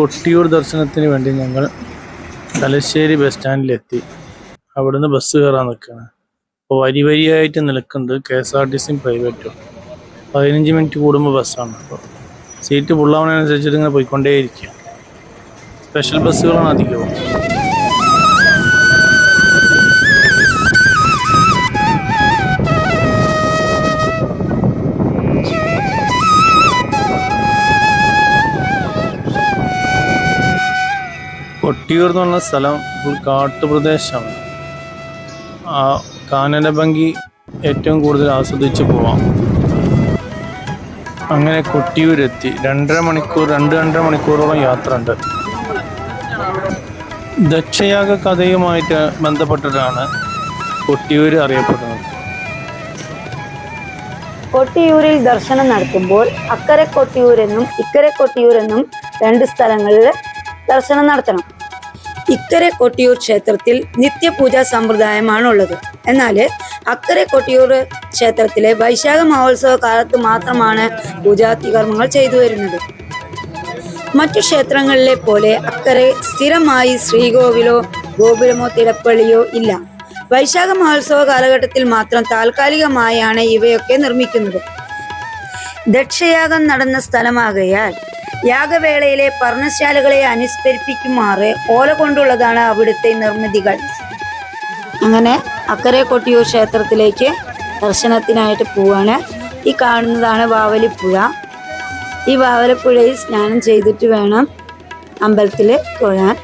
കൊട്ടിയൂർ ദർശനത്തിന് വേണ്ടി ഞങ്ങൾ തലശ്ശേരി ബസ് സ്റ്റാൻഡിലെത്തി അവിടുന്ന് ബസ് കയറാൻ നിൽക്കുകയാണ്. അപ്പോൾ വരി വരിയായിട്ട് നിൽക്കുന്നുണ്ട് കെ എസ് ആർ ടി സിയും പ്രൈവറ്റും പതിനഞ്ച് മിനിറ്റ് കൂടുമ്പോൾ ബസ്സാണ് അപ്പോൾ സീറ്റ് ഫുള്ളാവുന്നതിനനുസരിച്ചിട്ട് ഇങ്ങനെ പോയിക്കൊണ്ടേയിരിക്കുക സ്പെഷ്യൽ ബസ്സുകളാണ് അധികവും. കൊട്ടിയൂർ എന്ന് പറഞ്ഞ സ്ഥലം ഫുൾ കാട്ടുപ്രദേശമാണ്. ആ കാനന ഭംഗി ഏറ്റവും കൂടുതൽ ആസ്വദിച്ച് പോവാം. അങ്ങനെ കൊട്ടിയൂരെത്തി. രണ്ടര മണിക്കൂർ രണ്ട് രണ്ടര മണിക്കൂറോളം യാത്ര ഉണ്ട് ദക്ഷയാഗ കഥയുമായിട്ട് ബന്ധപ്പെട്ടിട്ടാണ് കൊട്ടിയൂർ അറിയപ്പെടുന്നത്. കൊട്ടിയൂരിൽ ദർശനം നടത്തുമ്പോൾ അക്കരെ കൊട്ടിയൂരെന്നും ഇക്കരെ കൊട്ടിയൂരെന്നും രണ്ട് സ്ഥലങ്ങളിൽ ദർശനം നടത്തണം. ഇക്കരെ കൊട്ടിയൂർ ക്ഷേത്രത്തിൽ നിത്യപൂജാ സമ്പ്രദായമാണ് ഉള്ളത് എന്നാൽ അക്കരെ കൊട്ടിയൂർ ക്ഷേത്രത്തിലെ വൈശാഖ മഹോത്സവ കാലത്ത് മാത്രമാണ് പൂജാതി കർമ്മങ്ങൾ ചെയ്തു വരുന്നത്. മറ്റു ക്ഷേത്രങ്ങളിലെ പോലെ അക്കരെ സ്ഥിരമായി ശ്രീകോവിലോ ഗോപുരമോ തിരപ്പള്ളിയോ ഇല്ല. വൈശാഖ മഹോത്സവ കാലഘട്ടത്തിൽ മാത്രം താൽക്കാലികമായാണ് ഇവയൊക്കെ നിർമ്മിക്കുന്നത്. ദക്ഷയാഗം നടന്ന സ്ഥലമാകയാൽ യാഗവേളയിലെ പർണശാലകളെ അനുസ്മരിപ്പിക്കുമാറ് ഓല കൊണ്ടുള്ളതാണ് അവിടുത്തെ നിർമ്മിതികൾ. അങ്ങനെ അക്കരെ കൊട്ടിയൂർ ക്ഷേത്രത്തിലേക്ക് ദർശനത്തിനായിട്ട് പോവാണ്. ഈ കാണുന്നതാണ് വാവലിപ്പുഴ. ഈ വാവലിപ്പുഴയിൽ സ്നാനം ചെയ്തിട്ട് വേണം അമ്പലത്തിൽ തൊഴാൻ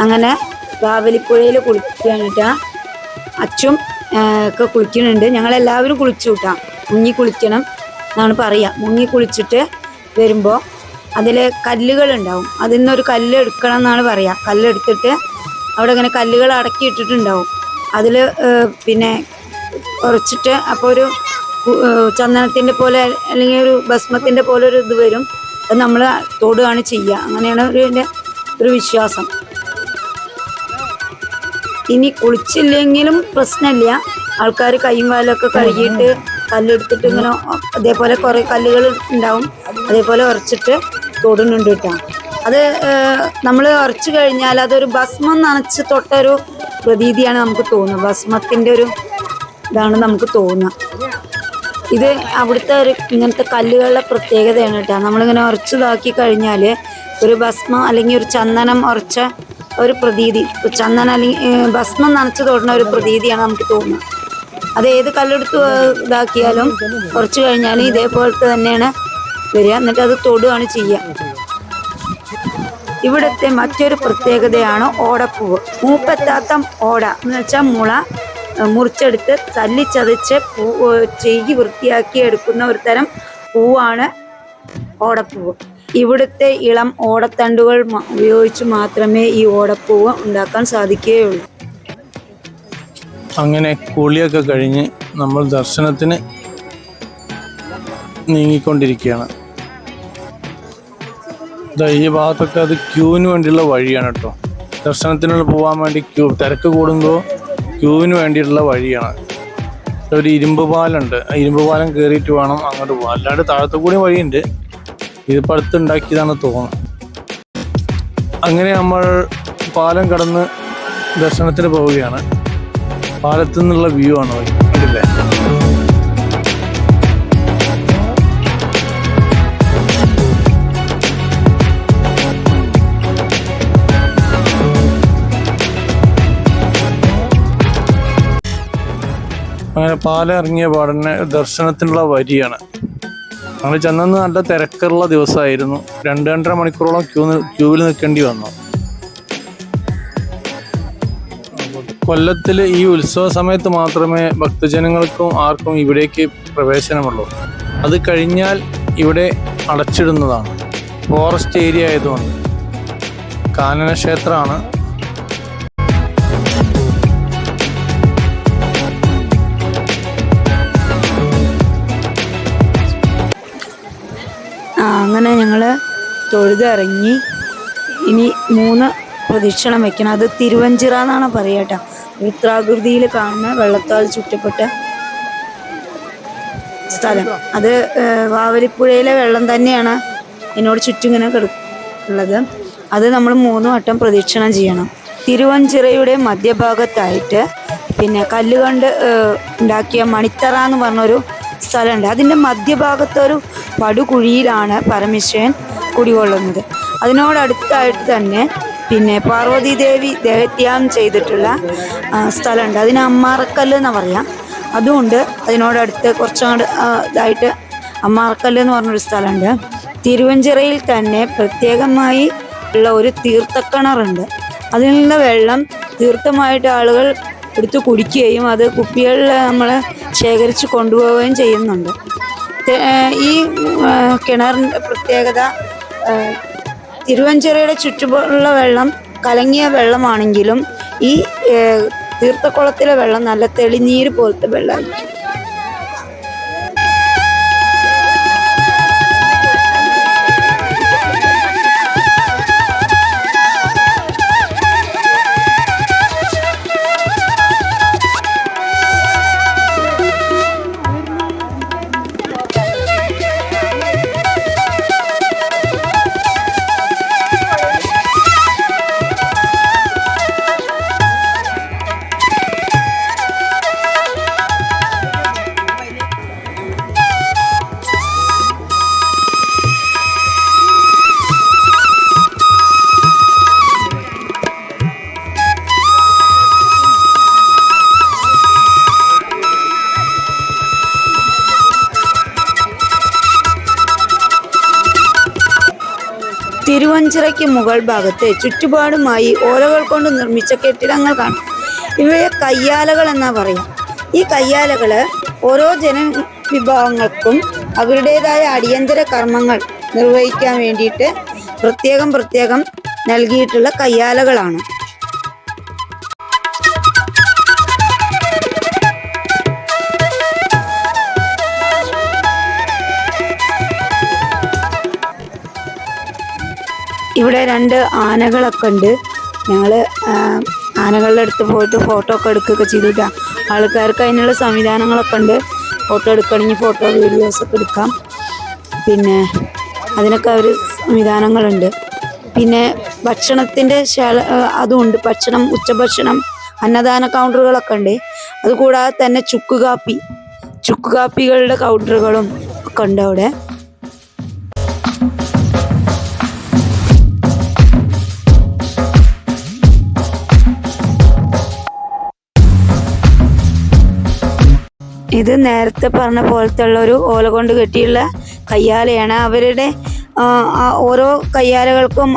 അങ്ങനെ വാവലിപ്പുഴയിൽ കുളിക്കാനിട്ട അച്ചും ഒക്കെ കുളിക്കുന്നുണ്ട്. ഞങ്ങളെല്ലാവരും കുളിച്ചു കൂട്ടാം മുങ്ങി കുളിക്കണം. എന്നാണ് പറയുക മുങ്ങി കുളിച്ചിട്ട് വരുമ്പോൾ അതിൽ കല്ലുകൾ ഉണ്ടാവും അതിൽ നിന്നൊരു കല്ല് എടുക്കണം എന്നാണ് പറയുക കല്ലെടുത്തിട്ട് അവിടെ ഇങ്ങനെ കല്ലുകൾ അടക്കി ഇട്ടിട്ടുണ്ടാവും. അതിൽ പിന്നെ കുറച്ചിട്ട് അപ്പോൾ ഒരു ചന്ദനത്തിന്റെ പോലെ അല്ലെങ്കിൽ ഒരു ഭസ്മത്തിന്റെ പോലെ ഒരു ഇത് വരും. അത് നമ്മൾ തൊടുകയാണ് ചെയ്യുക അങ്ങനെയാണ് ഒരു എന്റെ ഒരു വിശ്വാസം. ഇനി കുളിച്ചില്ലെങ്കിലും പ്രശ്നമില്ല. ആൾക്കാർ കൈയും കാലൊക്കെ കഴുകിയിട്ട് കല്ലെടുത്തിട്ട് ഇങ്ങനെ അതേപോലെ കുറേ കല്ലുകൾ ഉണ്ടാവും. അതേപോലെ ഉറച്ചിട്ട് തൊടുന്നുണ്ട് കേട്ടോ. അത് നമ്മൾ ഉറച്ചു കഴിഞ്ഞാൽ അതൊരു ഭസ്മം നനച്ച് തൊട്ടൊരു പ്രതീതിയാണ് നമുക്ക് തോന്നുന്നത്. ഭസ്മത്തിന്റെ ഒരു ഇതാണ് നമുക്ക് തോന്നുക. ഇത് അവിടുത്തെ ഒരു ഇങ്ങനത്തെ കല്ലുകളുടെ പ്രത്യേകതയാണ് കേട്ടോ. നമ്മളിങ്ങനെ ഉറച്ചതാക്കി കഴിഞ്ഞാൽ ഒരു ഭസ്മം അല്ലെങ്കിൽ ഒരു ചന്ദനം ഉറച്ച ഒരു പ്രതീതി ചന്ദനം അല്ലെങ്കിൽ ഭസ്മം നനച്ച് തൊടുന്ന ഒരു പ്രതീതിയാണ് നമുക്ക് തോന്നുന്നത് അത് ഏത് കല്ലെടുത്ത് ഇതാക്കിയാലും കുറച്ച് കഴിഞ്ഞാൽ ഇതേപോലത്തെ തന്നെയാണ് വരിക. എന്നിട്ട് അത് തൊടുകയാണ് ചെയ്യുക. ഇവിടുത്തെ മറ്റൊരു പ്രത്യേകതയാണ് ഓടപ്പൂവ്. മൂപ്പെത്താത്ത ഓട എന്ന് വെച്ചാൽ മുള മുറിച്ചെടുത്ത് തല്ലിച്ചതച്ച് പൂ ചെയ്യി വൃത്തിയാക്കി എടുക്കുന്ന ഒരു തരം പൂവാണ് ഓടപ്പൂവ്. ഇവിടുത്തെ ഇളം ഓടത്തണ്ടുകൾ ഉപയോഗിച്ച് മാത്രമേ ഈ ഓടപ്പൂവ് ഉണ്ടാക്കാൻ സാധിക്കുകയുള്ളൂ. അങ്ങനെ കുളിയൊക്കെ കഴിഞ്ഞ് നമ്മൾ ദർശനത്തിന് നീങ്ങിക്കൊണ്ടിരിക്കുകയാണ്. ഈ ഭാഗത്തൊക്കെ അത് ക്യൂവിന് വേണ്ടിയുള്ള വഴിയാണ് കേട്ടോ. ദർശനത്തിനുള്ള പോകാൻ വേണ്ടി ക്യൂ തിരക്ക് കൂടുമ്പോൾ ക്യൂവിന് വേണ്ടിയിട്ടുള്ള വഴിയാണ്. ഒരു ഇരുമ്പ് പാലുണ്ട് ആ ഇരുമ്പ് പാലം കയറിയിട്ട് വേണം അങ്ങോട്ട് പോകാൻ അല്ലാണ്ട് താഴത്തു കൂടി വഴിയുണ്ട്. ഇതിപ്പോൾ അടുത്ത് ഉണ്ടാക്കിയതാണ് തോന്നുന്നത് അങ്ങനെ നമ്മൾ പാലം കടന്ന് ദർശനത്തിന് പോവുകയാണ്. പാലത്തു നിന്നുള്ള വ്യൂ ആണ് അങ്ങനെ പാലം ഇറങ്ങിയ പാടന്നെ ദർശനത്തിനുള്ള വരിയാണ്. ഞങ്ങൾ ചെന്നെന്ന് നല്ല തിരക്കുള്ള ദിവസമായിരുന്നു. രണ്ട് രണ്ടര മണിക്കൂറോളം ക്യൂ ക്യൂവിൽ നിൽക്കേണ്ടി വന്നു. കൊല്ലത്തിൽ ഈ ഉത്സവ സമയത്ത് മാത്രമേ ഭക്തജനങ്ങൾക്കും ആർക്കും ഇവിടേക്ക് പ്രവേശനമുള്ളൂ. അത് കഴിഞ്ഞാൽ ഇവിടെ അടച്ചിടുന്നതാണ്. ഫോറസ്റ്റ് ഏരിയ ആയതുകൊണ്ട്. കാനനക്ഷേത്രമാണ് അങ്ങനെ ഞങ്ങൾ തൊഴുതിറങ്ങി. ഇനി മൂന്ന് പ്രദക്ഷിണം വെക്കണം. അത് തിരുവഞ്ചിറ എന്നാണ് പറയട്ടെ വൃത്താകൃതിയിൽ കാണുന്ന വെള്ളത്താൽ ചുറ്റപ്പെട്ട സ്ഥലം. അത് വാവലിപ്പുഴയിലെ വെള്ളം തന്നെയാണ് എന്നോട് ചുറ്റും ഇങ്ങനെ ഉള്ളത്. അത് നമ്മൾ മൂന്ന് വട്ടം പ്രദക്ഷിണം ചെയ്യണം. തിരുവഞ്ചിറയുടെ മധ്യഭാഗത്തായിട്ട് പിന്നെ കല്ലുകൊണ്ട് ഉണ്ടാക്കിയ മണിത്തറ എന്ന് പറഞ്ഞൊരു സ്ഥലമുണ്ട്. അതിന്റെ മധ്യഭാഗത്തൊരു പടുകുഴിയിലാണ് പരമേശ്വരൻ കുടികൊള്ളുന്നത്. അതിനോടടുത്തായിട്ട് തന്നെ പിന്നെ പാർവതി ദേവി ദേഹത്യാഗം ചെയ്തിട്ടുള്ള സ്ഥലമുണ്ട്. അതിന് അമ്മാറക്കല്ല് എന്ന് പറയാം. അതുകൊണ്ട് അതിനോടടുത്ത് കുറച്ചുകൂടെ ഇതായിട്ട് അമ്മാറക്കല്ല് എന്ന് പറഞ്ഞൊരു സ്ഥലമുണ്ട്. തിരുവഞ്ചിറയിൽ തന്നെ പ്രത്യേകമായി ഉള്ള ഒരു തീർത്ഥക്കിണറുണ്ട്. അതിൽ നിന്ന് വെള്ളം തീർത്ഥമായിട്ട് ആളുകൾ എടുത്ത് കുടിക്കുകയും അത് കുപ്പികളിൽ നമ്മൾ ശേഖരിച്ച് കൊണ്ടുപോവുകയും ചെയ്യുന്നുണ്ട്. ഈ കിണറിന്റെ പ്രത്യേകത തിരുവഞ്ചിറയുടെ ചുറ്റുമുള്ള വെള്ളം കലങ്ങിയ വെള്ളമാണെങ്കിലും ഈ തീർത്ഥക്കുളത്തിലെ വെള്ളം നല്ല തെളിനീര് പോലത്തെ വെള്ളമായിരിക്കും. തിരുവഞ്ചിറയ്ക്ക് മുകൾ ഭാഗത്ത് ചുറ്റുപാടുമായി ഓലകൾ കൊണ്ട് നിർമ്മിച്ച കെട്ടിടങ്ങൾ കാണാം. ഇവയെ കയ്യാലകൾ എന്നാ പറയും. ഈ കയ്യാലകൾ ഓരോ ജനവിഭാഗങ്ങൾക്കും അവരുടേതായ അടിയന്തര കർമ്മങ്ങൾ നിർവഹിക്കാൻ വേണ്ടിയിട്ട് പ്രത്യേകം പ്രത്യേകം നൽകിയിട്ടുള്ള കയ്യാലകളാണ്. ഇവിടെ രണ്ട് ആനകളൊക്കെ ഉണ്ട്. ഞങ്ങൾ ആനകളുടെ അടുത്ത് പോയിട്ട് ഫോട്ടോ ഒക്കെ എടുക്കുകയൊക്കെ ചെയ്തിട്ടാണ് ആൾക്കാർക്ക് അതിനുള്ള സംവിധാനങ്ങളൊക്കെ ഉണ്ട്. ഫോട്ടോ എടുക്കണമെങ്കിൽ ഫോട്ടോ വീഡിയോസ് ഒക്കെ എടുക്കാം. പിന്നെ അതിനൊക്കെ അവർ സംവിധാനങ്ങളുണ്ട്. പിന്നെ ഭക്ഷണത്തിന്റെ ശാല അതുമുണ്ട് ഭക്ഷണം ഉച്ചഭക്ഷണം അന്നദാന കൗണ്ടറുകളൊക്കെ ഉണ്ട്. അതുകൂടാതെ തന്നെ ചുക്ക് കാപ്പി. ചുക്ക് കാപ്പികളുടെ കൗണ്ടറുകളും ഒക്കെ ഉണ്ട് അവിടെ. ഇത് നേരത്തെ പറഞ്ഞ പോലത്തെ ഉള്ള ഒരു ഓല കൊണ്ട് കെട്ടിയുള്ള കയ്യാലയാണ്. അവരുടെ ഓരോ കയ്യാലകൾക്കും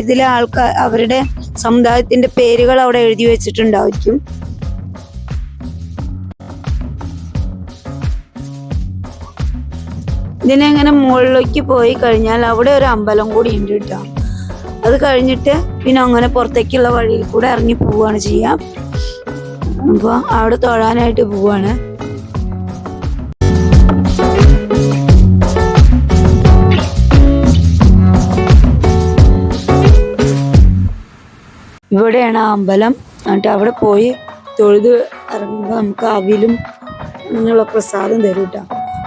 ഇതിലെ ആൾക്കാർ അവരുടെ സമുദായത്തിന്റെ പേരുകൾ അവിടെ എഴുതി വെച്ചിട്ടുണ്ടായിരിക്കും. ഇതിനെങ്ങനെ മുകളിലേക്ക് പോയി കഴിഞ്ഞാൽ അവിടെ ഒരു അമ്പലം കൂടി ഉണ്ട് കേട്ടോ. അത് കഴിഞ്ഞിട്ട് പിന്നെ അങ്ങനെ പുറത്തേക്കുള്ള വഴിയിൽ കൂടെ ഇറങ്ങി പോവുകയാണ് ചെയ്യാം. അപ്പോൾ അവിടെ തൊഴാനായിട്ട് പോവാണ് ഇവിടെയാണ് ആ അമ്പലം. എന്നിട്ട് അവിടെ പോയി തൊഴുത് ഇറങ്ങുമ്പോൾ നമുക്ക് അവിലും അങ്ങനെയുള്ള പ്രസാദം തരും കേട്ടോ.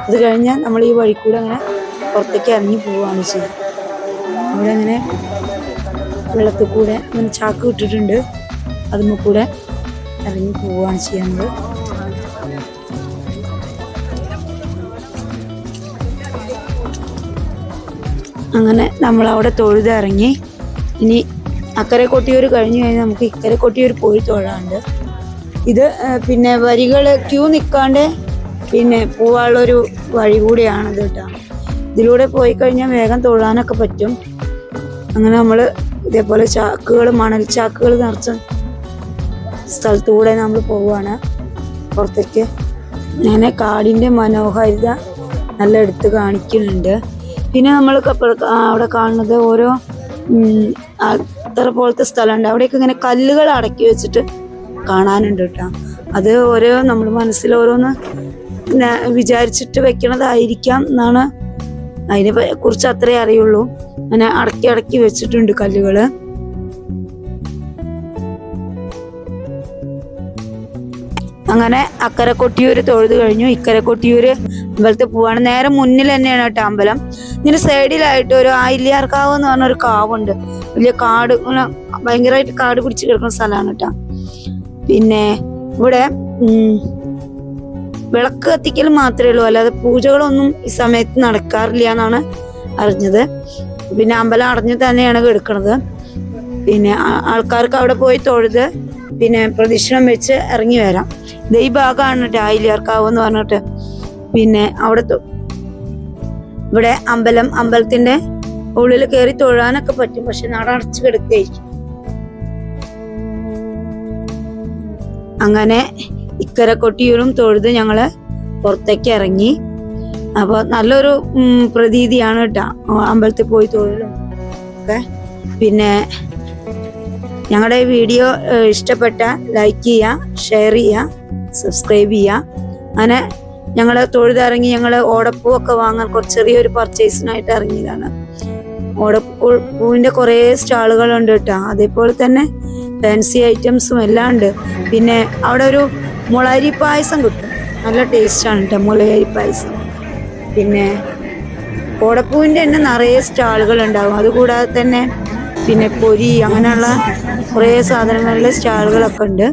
അത് കഴിഞ്ഞാൽ നമ്മൾ ഈ വഴിക്കൂടെ കൂടെ അങ്ങനെ പുറത്തേക്ക് ഇറങ്ങി പോവുകയാണ് ചെയ്യുക. അവിടെ അങ്ങനെ വെള്ളത്തിൽ കൂടെ അങ്ങനെ ചാക്ക് ഇട്ടിട്ടുണ്ട്. അതിന് കൂടെ ഇറങ്ങി പോവുകയാണ് ചെയ്യുന്നത്. അങ്ങനെ നമ്മൾ അവിടെ തൊഴുതിറങ്ങി ഇനി അക്കരെ കൊട്ടിയൂർ കഴിഞ്ഞു കഴിഞ്ഞാൽ നമുക്ക് ഇക്കരെ കൊട്ടിയൂർ പോയി തൊഴാണ്ട്. ഇത് പിന്നെ വരികൾ ക്യൂ നിൽക്കാണ്ട് പിന്നെ പോവാനുള്ളൊരു വഴി കൂടിയാണിത് കേട്ടോ ഇതിലൂടെ പോയി കഴിഞ്ഞാൽ വേഗം തൊഴാനൊക്കെ പറ്റും. അങ്ങനെ നമ്മൾ ഇതേപോലെ ചാക്കുകൾ മണൽ ചാക്കുകൾ നിറച്ച സ്ഥലത്തൂടെ നമ്മൾ പോവുകയാണ് പുറത്തേക്ക്. അങ്ങനെ കാടിന്റെ മനോഹാരിത നല്ല എടുത്ത് കാണിക്കുന്നുണ്ട്. പിന്നെ നമ്മൾ അവിടെ കാണുന്നത് ഓരോ അത്ര പോലത്തെ സ്ഥലമുണ്ട്. അവിടെയൊക്കെ ഇങ്ങനെ കല്ലുകൾ അടക്കി വെച്ചിട്ട് കാണാനുണ്ട് കേട്ടോ. അത് ഓരോ നമ്മൾ മനസ്സിൽ ഓരോന്ന് വിചാരിച്ചിട്ട് വെക്കണതായിരിക്കാം എന്നാണ് അതിനെ കുറിച്ച് അത്രേ അറിയുള്ളൂ. അങ്ങനെ അടക്കി അടക്കി വെച്ചിട്ടുണ്ട് കല്ലുകൾ. അങ്ങനെ അക്കരെ കൊട്ടിയൂര് തൊഴുത് കഴിഞ്ഞു. ഇക്കരെ കൊട്ടിയൂര് അമ്പലത്തിൽ പോവാണ്. നേരെ മുന്നിൽ തന്നെയാണ് കേട്ടോ അമ്പലം. ഇതിന് സൈഡിലായിട്ട് ഒരു ആയില്യാർക്കാവ് എന്ന് പറഞ്ഞ ഒരു കാവുണ്ട്. വലിയ കാട് ഇങ്ങനെ ഭയങ്കരമായിട്ട് കാട് പിടിച്ച് കിടക്കുന്ന സ്ഥലമാണ് കേട്ടോ. പിന്നെ ഇവിടെ വിളക്ക് കത്തിക്കൽ മാത്രമേ ഉള്ളൂ. അല്ലാതെ പൂജകളൊന്നും ഈ സമയത്ത് നടക്കാറില്ല എന്നാണ് അറിഞ്ഞത്. പിന്നെ അമ്പലം അടഞ്ഞു തന്നെയാണ് കിടക്കുന്നത് പിന്നെ ആൾക്കാർക്ക് അവിടെ പോയി തൊഴുത് പിന്നെ പ്രദക്ഷിണം വെച്ച് ഇറങ്ങി വരാം. ഇത് ഈ ഭാഗമാണ് കേട്ടോ ആയില്യാർക്കാവ് എന്ന് പറഞ്ഞിട്ട്. പിന്നെ അവിടെ ഇവിടെ അമ്പലം അമ്പലത്തിന്റെ ഉള്ളിൽ കയറി തൊഴാനൊക്കെ പറ്റും. പക്ഷെ നട അടച്ചു കിടക്കുകയായിരിക്കും. അങ്ങനെ ഇക്കര കൊട്ടിയൂരും തൊഴുത് ഞങ്ങൾ പുറത്തേക്ക് ഇറങ്ങി. അപ്പോൾ നല്ലൊരു പ്രതീതിയാണ് കേട്ടോ അമ്പലത്തിൽ പോയി തൊഴിലും ഒക്കെ. പിന്നെ ഞങ്ങളുടെ ഈ വീഡിയോ ഇഷ്ടപ്പെട്ട ലൈക്ക് ചെയ്യുക ഷെയർ ചെയ്യുക സബ്സ്ക്രൈബ് ചെയ്യുക അങ്ങനെ ഞങ്ങൾ തൊഴുതിറങ്ങി ഞങ്ങൾ ഓടപ്പൂവൊക്കെ വാങ്ങാൻ കുറച്ച് ചെറിയൊരു പർച്ചേസിനായിട്ട് ഇറങ്ങിയതാണ്. ഓടപ്പൂ പൂവിന്റെ കുറേ സ്റ്റാളുകളുണ്ട് കേട്ടോ. അതേപോലെ തന്നെ ഫാൻസി ഐറ്റംസും എല്ലാം ഉണ്ട്. പിന്നെ അവിടെ ഒരു മുളരി പായസം കിട്ടും. നല്ല ടേസ്റ്റാണ് കേട്ടോ മുളരി പായസം. പിന്നെ ഓടപ്പൂവിന്റെ തന്നെ നിറയെ സ്റ്റാളുകൾ ഉണ്ടാകും അതുകൂടാതെ തന്നെ പിന്നെ പൊരി അങ്ങനെയുള്ള കുറേ സാധനങ്ങളിലെ സ്റ്റാളുകളൊക്കെ ഉണ്ട്.